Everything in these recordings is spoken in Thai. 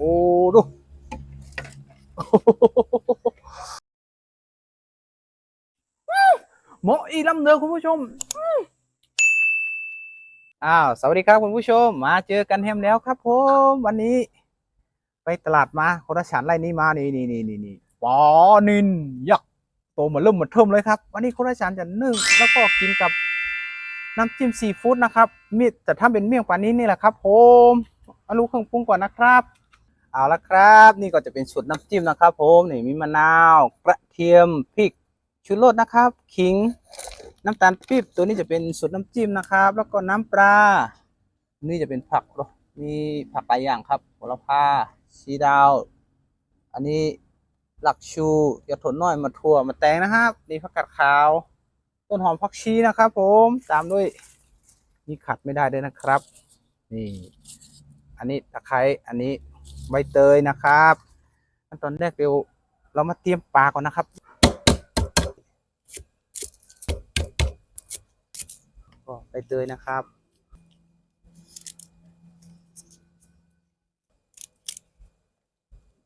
โอ้ดูเหมาะอีลำเนือคุณผู้ชมอ้าวสวัสดีครับคุณผู้ชม มาเจอกันแฮมแล้วครับผมวันนี้ ไปตลาดมาคนละฉันไล่นี้มานี่นี่นี่นี่นี่ปอนินยักษ์โตเหมือนเริ่มเหมือนเทิมเลยครับ วันนี้คนละฉันจะนึ่งแล้วก็กินกับน้ำจิ้มซีฟู้ดนะครับมีแต่ถ้าเป็นเมี่ยงปลานี้นี่แหละครับผมเอาลูกเครื่องปรุงก่อนนะครับ เอาละครับ นี่ก็จะเป็นสูตรน้ำจิ้มนะครับ ผมนี่มีมะนาวกระเทียมพริกชูรสนะครับขิง น้ำตาลปี๊บตัวนี้จะเป็นสูตรน้ำจิ้มนะครับ แล้วก็น้ำปลานี่จะเป็นผักเนอมีผักหลายอย่างครับโหระพาชีดาว อันนี้หลักชูยาถนน้อยมาถั่วมาแตงนะครับนี่ผักกาดขาว ต้นหอมผักชีนะครับ ผมตามด้วยนี่ขัดไม่ได้ด้วยนะครับ นี่ อันนี้ตะไคร้อันนี้ ใบเตยนะครับขั้นตอนแรกเดี๋ยวเรามาเตรียมปลาก่อนนะครับ ก็ใบเตยนะครับ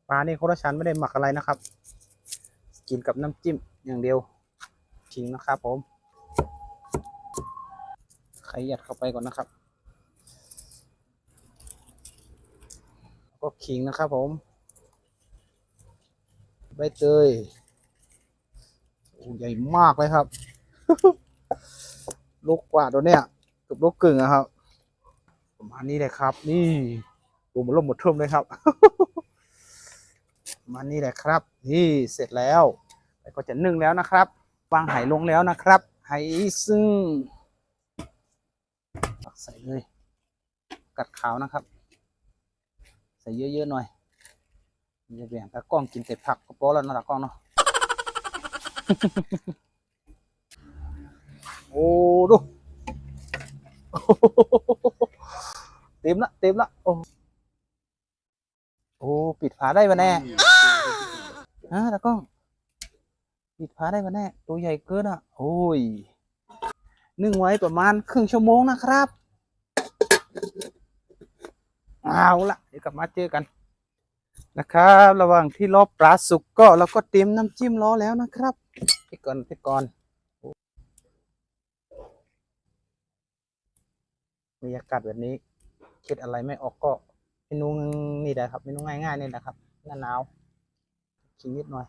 ปลานี่โคราชันไม่ได้หมักอะไรนะครับ กินกับน้ำจิ้มอย่างเดียวขิงนะครับผมขยัดเข้าไปก่อนนะครับแล้ว ก็ขิงนะครับผม ใบเตยโอ้ใหญ่มากเลยครับลูกกว่าตัวเนี้ยเกับลูกกึ่งอะครับ ประมาณนี้เลยครับ นี่ดูมันล่มหมดเทิมเลยครับมานี้แหละครับ นี่เสร็จแล้วแล้วก็จะนึ่งแล้วนะครับวางไหลงแล้วนะครับ ไหซึ่งใส่เลย กัดขาวนะครับ ใส่เยอะๆหน่อยอย่าแบ่งตากล้องกินแต่ผักก็พอแล้วนะตากล้องเนาะโอ้ดูเต็มละเต็มละโอ้โอ้ปิดฝาได้ปะแน่ฮะตากล้องปิดฝาได้ปะแน่ ตัวใหญ่เกินอะ โอ้ยนึ่งไว้ประมาณครึ่งชั่วโมงนะครับ เอาละเดี๋ยวกลับมาเจอกันนะครับ ระหว่างที่รอปลาสุกก็เราก็เตรียมน้ำจิ้มรอแล้วนะครับพี่ก่อนพี่ก่อนบรรยากาศแบบนี้ คิดอะไรไม่ออกก็เมนูนี่แหละครับเมนูง่ายๆนี่แหละครับหน้าหนาวชิมนิดหน่อย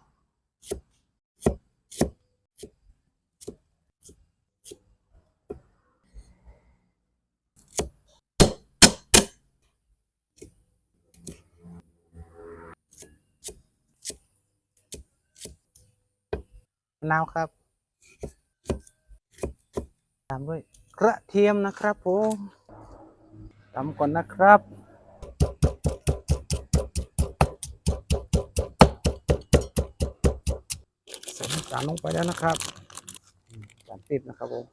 นาวครับ ตามด้วยกระเทียมนะครับผมตำก่อนนะครับใส่น้ำตาลลงไปแล้วนะครับน้ำตาลปี๊บนะครับผม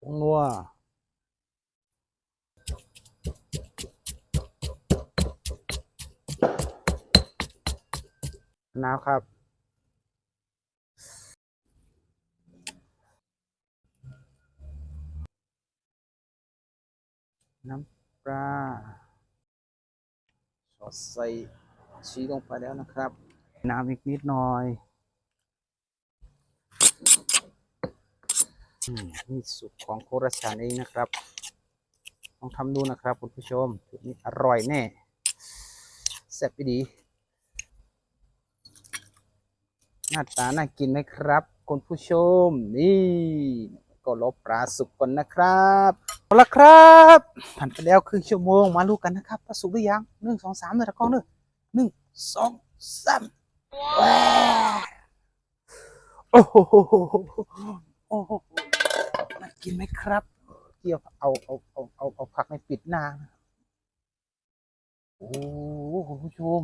ผงนัวนาวครับ น้ำปลาสอดใส่ชีลงไปแล้วนะครับ น้ำอีกนิดหน่อยอืมนี่สูตรของโคราชานเองนะครับลองทำดูนะครับคุณผู้ชมจุดนี้อร่อยแน่แซ่บดี หน้าตาน่ากินไหมครับ คุณผู้ชมนี่ ก็ลบปลาสุกก่อนนะครับเอาละครับผ่านไปแล้วครึ่งชั่วโมงมาลูกกันนะครับว่าสุกหรือยังหนึ่งสองสามเลยตะกล้องเนอะหนึ่งสองสามว้าโอ้โหโอ้โหน่ากินไหมครับเกี่ยวเอาเอาเอาเอาเอาผักในปิดหน้าโอ้โหคุณผู้ชม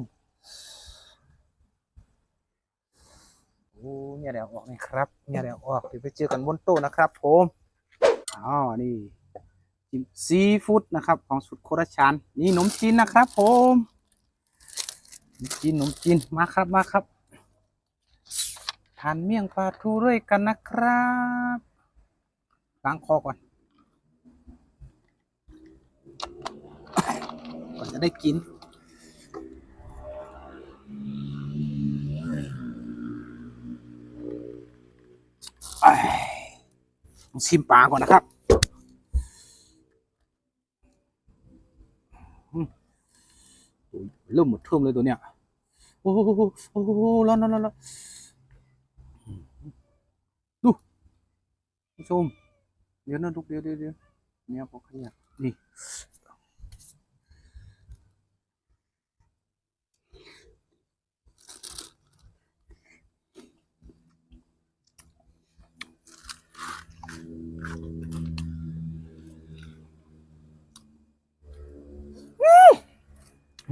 โอ้เนี่ยเดี๋ยวออกนะครับ เนี่ยเดี๋ยวออกเดี๋ยวไปเจอกันบนโต๊ะนะครับผมอ๋อนี่จิ้มซีฟู้ดนะครับ ของสุดโคราชานนี่ขนมจีนนะครับ ผมขนมจีนขนมจีนมาครับมาครับทานเมี่ยงปลาทูด้วยกันนะครับล้างคอก่อนก่อนจะได้กิน ชิมปลาก่อนนะครับเริ่มหมดเทิมเลยตัวเนี้ย โอ้โหโอ้โหร้อนร้อนร้อนดูผู้ชม เดี๋ยวนะลูกเดี๋ยวเดี๋ยวเดี๋ยวเนี่ยพอขยับนี่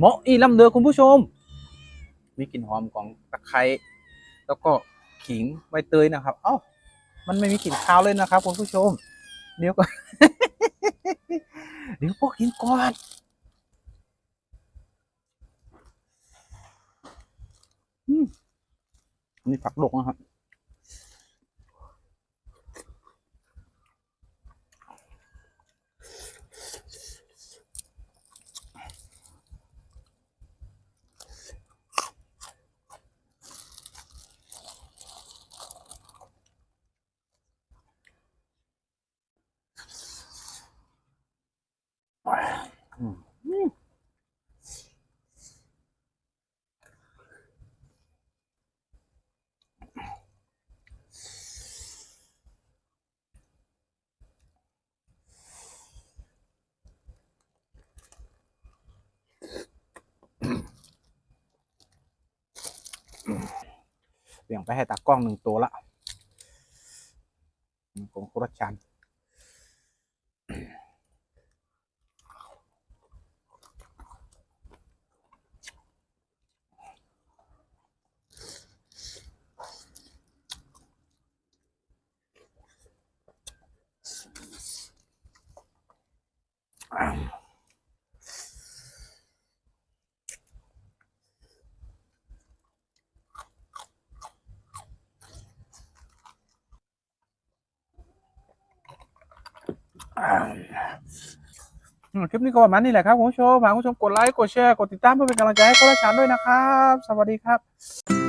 เหมาะอีลำเดือคุณผู้ชม มีกลิ่นหอมของตะไคร้แล้วก็ขิงใบเตยนะครับ เอ้ามันไม่มีกลิ่นคาวเลยนะครับคุณผู้ชม เดี๋ยวก่อนเดี๋ยวพวกกินก่อนอืมนี่ผักดกนะครับ อืม เบี่ยงไปให้ตากล้องหนึ่งตัวละอืมของคุรชัน คลิปนี้ก็ประมาณนี้แหละครับคุณผู้ชมฝากคุณผู้ชมกดไลค์ กดแชร์ กดติดตามเพื่อเป็นกำลังใจให้โคราชานด้วยนะครับ สวัสดีครับ